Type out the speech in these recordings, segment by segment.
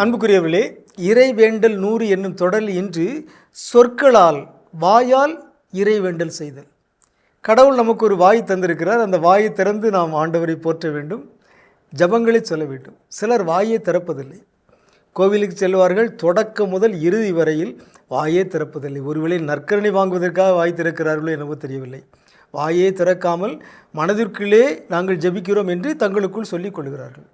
அன்புக்குரியவர்களே இறைவேண்டல் நூறு என்னும் தொடரில் இன்று சொற்களால் வாயால் இறைவேண்டல் செய்தல். கடவுள் நமக்கு ஒரு வாய் தந்திருக்கிறார். அந்த வாயை திறந்து நாம் ஆண்டவரை போற்ற வேண்டும். ஜபங்களை சொல்ல வேண்டும். சிலர் வாயை திறப்பதில்லை. கோவிலுக்கு செல்வார்கள். தொடக்கம் முதல் இறுதி வரையில் வாயே திறப்பதில்லை. ஒருவேளை நற்கரணை வாங்குவதற்காக வாய் திறக்கிறார்களோ எனவோ தெரியவில்லை. வாயே திறக்காமல் மனதிற்குள்ளே நாங்கள் ஜெபிக்கிறோம் என்று தங்களுக்குள் சொல்லிக் கொள்கிறார்கள்.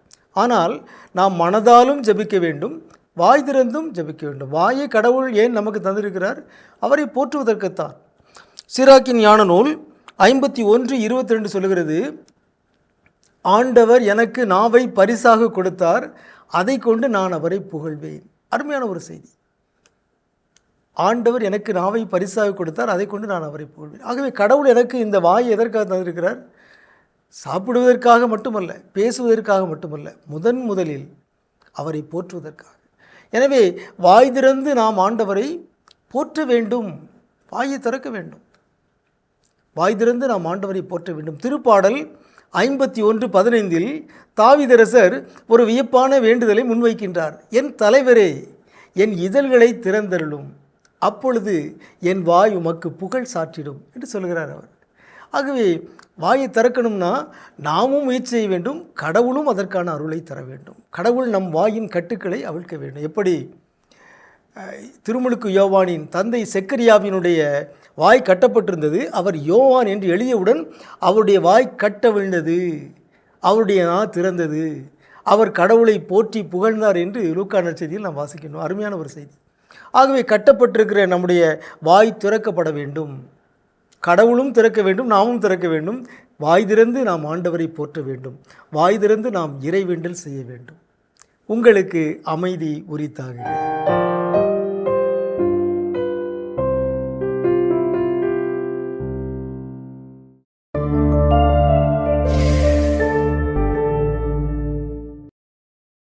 ஆனால் நாம் மனதாலும் ஜெபிக்க வேண்டும் வாய் திறந்தும் ஜெபிக்க வேண்டும். வாயை கடவுள் ஏன் நமக்கு தந்திருக்கிறார்? அவரை போற்றுவதற்குத்தான். சிராக்கின் ஞான நூல் ஐம்பத்தி ஒன்று இருபத்தி ரெண்டு சொல்லுகிறது ஆண்டவர் எனக்கு நாவை பரிசாக கொடுத்தார் அதை கொண்டு நான் அவரை புகழ்வேன். அருமையான ஒரு செய்தி. ஆண்டவர் எனக்கு நாவை பரிசாக கொடுத்தார் அதை கொண்டு நான் அவரை புகழ்வேன். ஆகவே கடவுள் எனக்கு இந்த வாயை எதற்காக தந்திருக்கிறார்? சாப்பிடுவதற்காக மட்டுமல்ல பேசுவதற்காக மட்டுமல்ல முதன் முதலில் அவரை போற்றுவதற்காக. எனவே வாய் திறந்து நாம் ஆண்டவரை போற்ற வேண்டும் வாயை திறக்க வேண்டும். வாய் திறந்து நாம் ஆண்டவரை போற்ற வேண்டும். திருப்பாடல் ஐம்பத்தி ஒன்று பதினைந்தில் தாவிதரசர் ஒரு வியப்பான வேண்டுதலை முன்வைக்கின்றார். என் தலைவரே என் இதழ்களை திறந்தருளும். அப்பொழுது என் வாய் உமக்கு புகழ் சாற்றிடும் என்று சொல்கிறார் அவர். ஆகவே வாயை திறக்கணும்னா நாமும் முயற்சி செய்ய வேண்டும் கடவுளும் அதற்கான அருளை தர வேண்டும். கடவுள் நம் வாயின் கட்டுக்களை அவிழ்க்க வேண்டும். எப்படி? திருமுழுக்கு யோவானின் தந்தை செக்கரியாவினுடைய வாய் கட்டப்பட்டிருந்தது. அவர் யோவான் என்று எழுதியவுடன் அவருடைய வாய் கட்ட விழுந்தது. அவருடைய நா திறந்தது. அவர் கடவுளை போற்றி புகழ்ந்தார் என்று லூக்கா செய்தியில் நாம் வாசிக்கணும் அருமையான ஒரு செய்தி. ஆகவே கட்டப்பட்டிருக்கிற நம்முடைய வாய் திறக்கப்பட வேண்டும். கடவுளும் திறக்க வேண்டும் நாமும் திறக்க வேண்டும். வாய் திறந்து நாம் ஆண்டவரை போற்ற வேண்டும். வாய் திறந்து நாம் இறைவேண்டல் செய்ய வேண்டும். உங்களுக்கு அமைதி உரித்தாகுக